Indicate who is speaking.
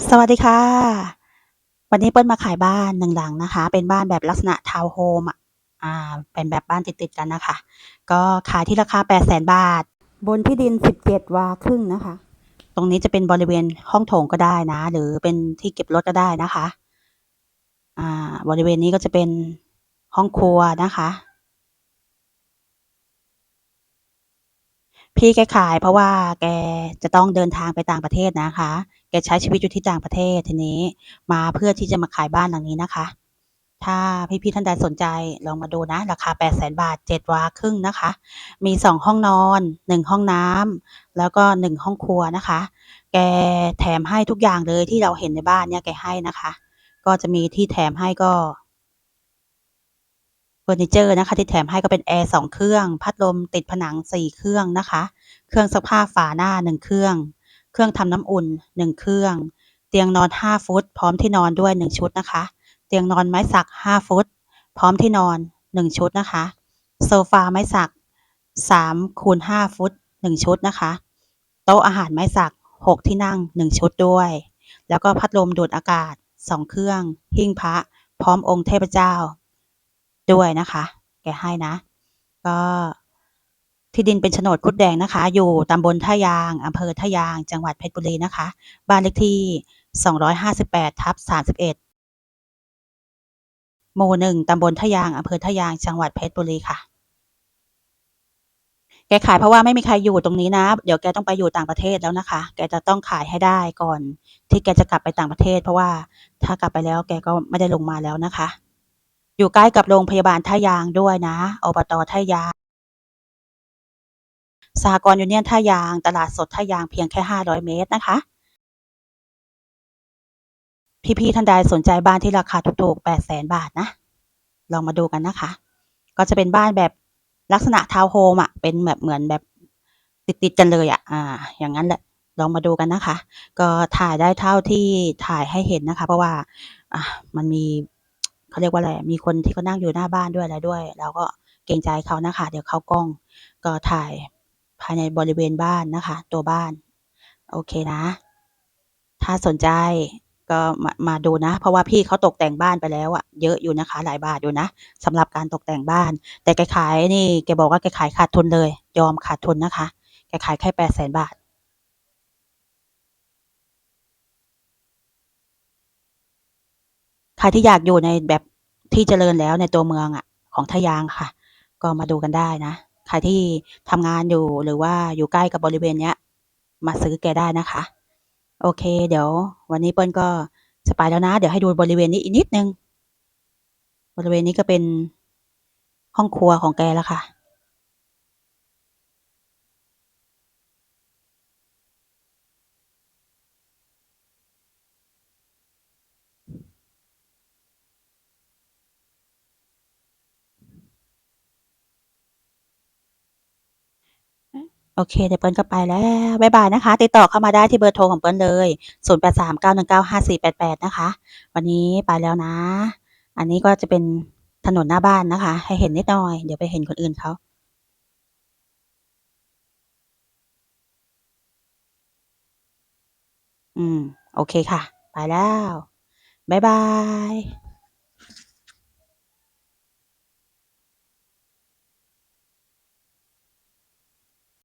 Speaker 1: สวัสดีค่ะ วันนี้เปิ้ลมาขายบ้านหนึ่งหลังนะคะ เป็นบ้านแบบลักษณะทาวน์โฮมอะอ่าเป็นแบบบ้านติดๆกันน่ะค่ะก็ขายที่ราคา800,000บาท บนที่ดิน 17 วาครึ่งนะคะ ตรงนี้จะเป็นบริเวณห้องโถงก็ได้นะ หรือเป็นที่เก็บรถก็ได้นะคะอ่าบริเวณนี้ก็จะเป็นห้องครัวนะคะ พี่แกขายเพราะว่าแกจะต้องเดินทางไปต่างประเทศนะคะ แกใช้ชีวิตอยู่ที่ต่างประเทศทีนี้ มาเพื่อที่จะมาขายบ้านหลังนี้นะคะ ถ้าพี่ๆท่านใดสนใจลองมาดูนะ ราคา 800,000 บาท 7 วาครึ่งนะคะ มี 2 ห้องนอน 1 ห้องน้ำแล้วก็ 1 ห้องครัวนะคะ แกแถมให้ทุกอย่างเลยที่เราเห็นในบ้านเนี่ยแกให้นะคะ ก็จะมีที่แถมให้ก็เฟอร์นิเชอร์นะคะที่แถมให้ก็เป็นแอร์2เครื่อง พัดลมติดผนัง4เครื่องนะคะ เครื่องซักผ้าฝาหน้า1เครื่อง เครื่องทำน้ำอุ่น 1 เครื่อง เตียงนอน 5 ฟุต พร้อมที่นอนด้วย 1 ชุดนะคะ เตียงนอนไม้สัก 5 ฟุต พร้อมที่นอน 1 ชุดนะคะ โซฟาไม้สัก3คูณ5ฟุต 1 ชุดนะคะ โต๊ะอาหารไม้สัก 6 ที่นั่ง 1 ชุดด้วย แล้วก็พัดลมดูดอากาศ 2 เครื่อง หิ้งพระ พร้อมองค์เทพเจ้า ด้วยนะคะ แกให้นะ ก็ ที่ดินเป็นโฉนดครุฑแดงนะคะ อยู่ตำบลท่ายางอำเภอท่ายาง จังหวัดเพชรบุรีนะคะ บ้านเลขที่ 258/31 หมู่1ตำบลท่ายางอำเภอท่ายาง จังหวัดเพชรบุรีค่ะ แกขายเพราะว่าไม่มีใครอยู่ตรงนี้นะ เดี๋ยวแกต้องไปอยู่ต่างประเทศแล้วนะคะ แกจะต้องขายให้ได้ก่อน ที่แกจะกลับไปต่างประเทศ เพราะว่าถ้ากลับไปแล้วแกก็ไม่ได้ลงมาแล้วนะคะ อยู่ใกล้กับโรงพยาบาลท่ายางด้วยนะ อบต.ท่ายาง สหกรณ์ยูเนี่ยนท่ายาง ตลาดสดท่ายางเพียงแค่ 500 เมตรนะคะ พี่ๆท่านใดสนใจบ้านที่ราคาถูกๆ 800,000บาทนะ ลองมาดูกันนะคะ ก็จะเป็นบ้านแบบลักษณะทาวน์โฮมอะ เป็นแบบเหมือนแบบติดๆกันเลยอะอ่า อย่างงั้นแหละ ลองมาดูกันนะคะ ก็ถ่ายได้เท่าที่ถ่ายให้เห็นนะคะ เพราะว่า อ่ามันมีเขาเรียกว่าอะไร มีคนที่เขานั่งอยู่หน้าบ้านด้วยอะไรด้วย เราก็เกรงใจเขานะคะ เดี๋ยวเขากล้องก็ถ่าย ภายในบริเวณบ้านนะคะ ตัวบ้าน โอเคนะ ถ้าสนใจก็มามาดูนะ เพราะว่าพี่เขาตกแต่งบ้านไปแล้วอะเยอะอยู่นะคะ หลายบาทอยู่นะสำหรับการตกแต่งบ้าน แต่แกขายนี่แกบอกว่าแกขายขาดทุนเลย ยอมขาดทุนนะคะแกขายแค่800,000บาทใครที่อยากอยู่ในแบบที่เจริญแล้วในตัวเมืองอะของท่ายางค่ะ ก็มาดูกันได้นะ ครที่ทำงานอยู่หรือว่าอยู่ใกล้กับบริเวณเนี้ย มาซื้อแกได้นะคะ โอเค เดี๋ยว วันนี้เปิ้ลก็จะไปแล้วนะ เดี๋ยวให้ดูบริเวณนี้อีกนิดนึง บริเวณนี้ก็เป็นห้องครัวของแกแล้วค่ะ โอเคเดี๋ยวเปิ้ลก็ไปแล้วบ๊ายบายนะคะ ติดต่อเข้ามาได้ที่เบอร์โทรของเปิ้ลเลย 0839195488 นะคะ วันนี้ไปแล้วนะ อันนี้ก็จะเป็นถนนหน้าบ้านนะคะ ให้เห็นนิดหน่อย เดี๋ยวไปเห็นคนอื่นเขาอืม โอเคค่ะ ไปแล้ว บ๊ายบาย